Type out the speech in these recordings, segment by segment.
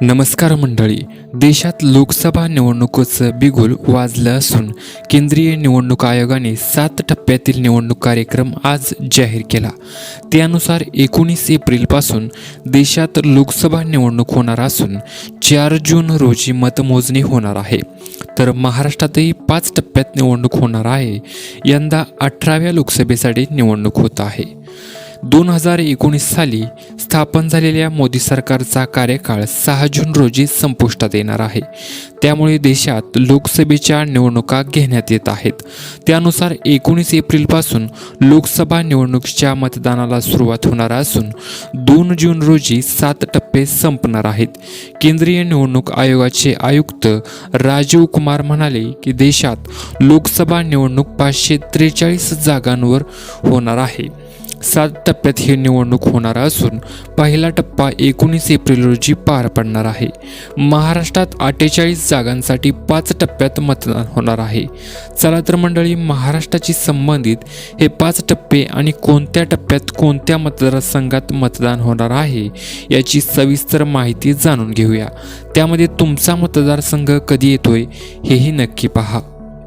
नमस्कार मंडळी. देशात लोकसभा निवडणुकीचं बिगुल वाजलं असून केंद्रीय निवडणूक आयोगाने सात टप्प्यातील निवडणूक कार्यक्रम आज जाहीर केला. त्यानुसार एकोणीस एप्रिलपासून देशात लोकसभा निवडणूक होणार असून चार जून रोजी मतमोजणी होणार आहे. तर महाराष्ट्रातही पाच टप्प्यात निवडणूक होणार आहे. यंदा अठराव्या लोकसभेसाठी निवडणूक होत आहे. दोन हजार एकोणीस साली स्थापन झालेल्या मोदी सरकारचा कार्यकाळ सहा जून रोजी संपुष्टात येणार आहे. त्यामुळे देशात लोकसभेच्या निवडणुका घेण्यात येत आहेत. त्यानुसार एकोणीस एप्रिलपासून लोकसभा निवडणुकीच्या मतदानाला सुरुवात होणार असून दोन जून रोजी सात टप्पे संपणार आहेत. केंद्रीय निवडणूक आयोगाचे आयुक्त राजीव कुमार म्हणाले की देशात लोकसभा निवडणूक पाचशे त्रेचाळीस जागांवर होणार आहे. सात टप्प्यात ही निवडणूक होणार असून पहिला टप्पा एकोणीस एप्रिल रोजी पार पडणार आहे. महाराष्ट्रात अठ्ठेचाळीस जागांसाठी पाच टप्प्यात मतदान होणार आहे. चला तर मंडळी महाराष्ट्राची संबंधित हे पाच टप्पे आणि कोणत्या टप्प्यात कोणत्या मतदारसंघात मतदान होणार आहे याची सविस्तर माहिती जाणून घेऊया. त्यामध्ये तुमचा मतदारसंघ कधी येतोय हेही नक्की पहा.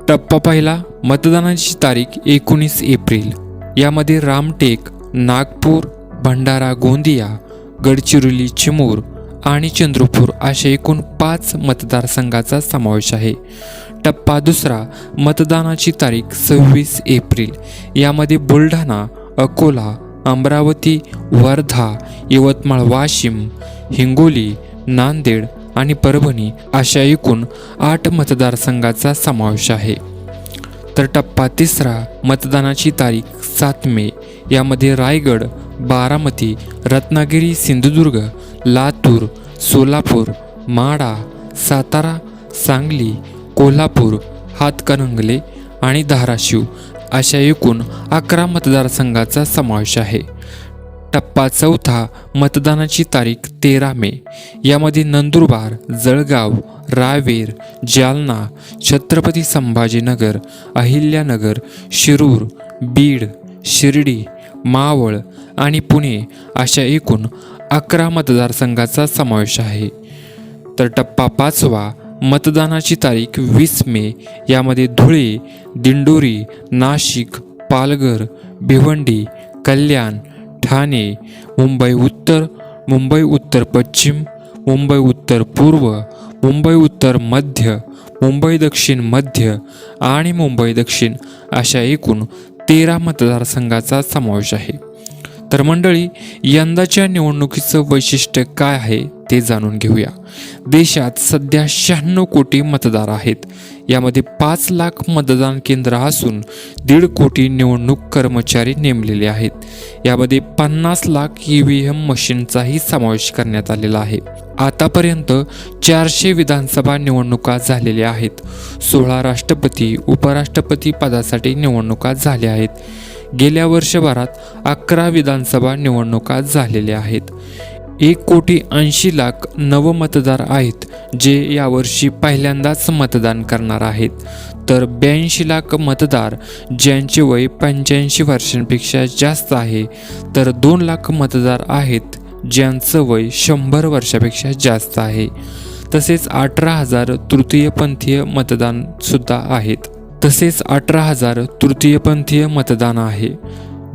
टप्पा पहिला मतदानाची तारीख एकोणीस एप्रिल. यामध्ये रामटेक नागपूर भंडारा गोंदिया गडचिरोली चिमूर आणि चंद्रपूर असे एकूण पाच मतदारसंघाचा समावेश आहे. टप्पा दुसरा मतदानाची तारीख सव्वीस एप्रिल. यामध्ये बुलढाणा अकोला अमरावती वर्धा यवतमाळ वाशिम हिंगोली नांदेड आणि परभणी अशा एकूण आठ मतदारसंघाचा समावेश आहे. तर टप्पा तिसरा मतदानाची तारीख सात मे. यामध्ये रायगड बारामती रत्नागिरी सिंधुदुर्ग लातूर सोलापूर माडा सातारा सांगली कोल्हापूर हातकणंगले आणि धाराशिव अशा एकूण अकरा मतदारसंघाचा समावेश आहे. टप्पा चौथा मतदानाची तारीख तेरा मे. यामध्ये नंदुरबार जळगाव रावेर जालना छत्रपती संभाजीनगर अहिल्यानगर शिरूर बीड शिर्डी मावळ आणि पुणे अशा एकूण अकरा मतदारसंघाचा समावेश आहे. तर टप्पा पाचवा मतदानाची तारीख वीस मे. यामध्ये धुळे दिंडोरी नाशिक पालघर भिवंडी कल्याण ठाणे मुंबई उत्तर मुंबई उत्तर पश्चिम मुंबई उत्तर पूर्व मुंबई उत्तर मध्य मुंबई दक्षिण मध्य आणि मुंबई दक्षिण अशा एकूण तेरा मतदारसंघाचा समावेश आहे. तर मंडळी यंदाच्या निवडणुकीचं वैशिष्ट्य काय आहे ते जाणून घेऊया. देशात सध्या शहाण्णव कोटी मतदार आहेत. यामध्ये पाच लाख मतदान केंद्र असून दीड कोटी निवडणूक कर्मचारी नेमलेले आहेत. यामध्ये पन्नास लाख ई व्ही एम मशीनचाही समावेश करण्यात आलेला आहे. आतापर्यंत चारशे विधानसभा निवडणुका झालेल्या आहेत. सोळा राष्ट्रपती उपराष्ट्रपती पदासाठी निवडणुका झाल्या आहेत. गेल्या वर्षभरात अकरा विधानसभा निवडणुका झालेल्या आहेत. एक कोटी ऐंशी लाख नवमतदार आहेत जे यावर्षी पहिल्यांदाच मतदान करणार आहेत. तर ब्याऐंशी लाख मतदार ज्यांचे वय पंच्याऐंशी वर्षांपेक्षा जास्त आहे तर दोन लाख मतदार आहेत ज्यांचं वय शंभर वर्षापेक्षा जास्त आहे. तसेच अठरा हजार तृतीयपंथीय मतदानसुद्धा आहेत. तसेच अठरा हजार तृतीयपंथीय मतदान आहे.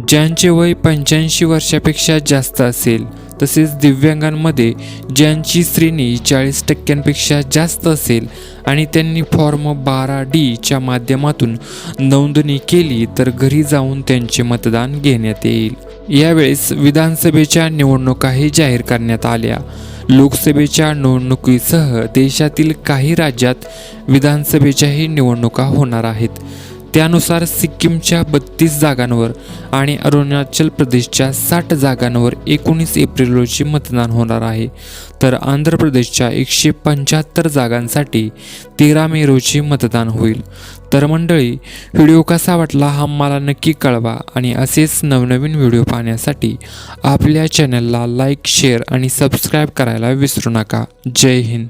ज्यांचे वय पंच्याऐंशी वर्षापेक्षा जास्त असेल तसेच दिव्यांगांमध्ये ज्यांची श्रेणी चाळीस टक्क्यांपेक्षा जास्त असेल आणि त्यांनी फॉर्म बारा डीच्या माध्यमातून नोंदणी केली तर घरी जाऊन त्यांचे मतदान घेण्यात येईल. यावेळेस विधानसभेच्या निवडणुकाही जाहीर करण्यात आल्या. लोकसभेच्या निवडणुकीसह देशातील काही राज्यात विधानसभेच्याही निवडणुका होणार आहेत. त्यानुसार सिक्कीमच्या बत्तीस जागांवर आणि अरुणाचल प्रदेशच्या साठ जागांवर एकोणीस एप्रिल रोजी मतदान होणार आहे. तर आंध्र प्रदेशच्या एकशे पंच्याहत्तर जागांसाठी तेरा मे रोजी मतदान होईल. तर मंडळी व्हिडिओ कसा वाटला हा मला नक्की कळवा आणि असेच नवनवीन व्हिडिओ पाहण्यासाठी आपल्या चॅनलला लाईक शेअर आणि सबस्क्राईब करायला विसरू नका. जय हिंद.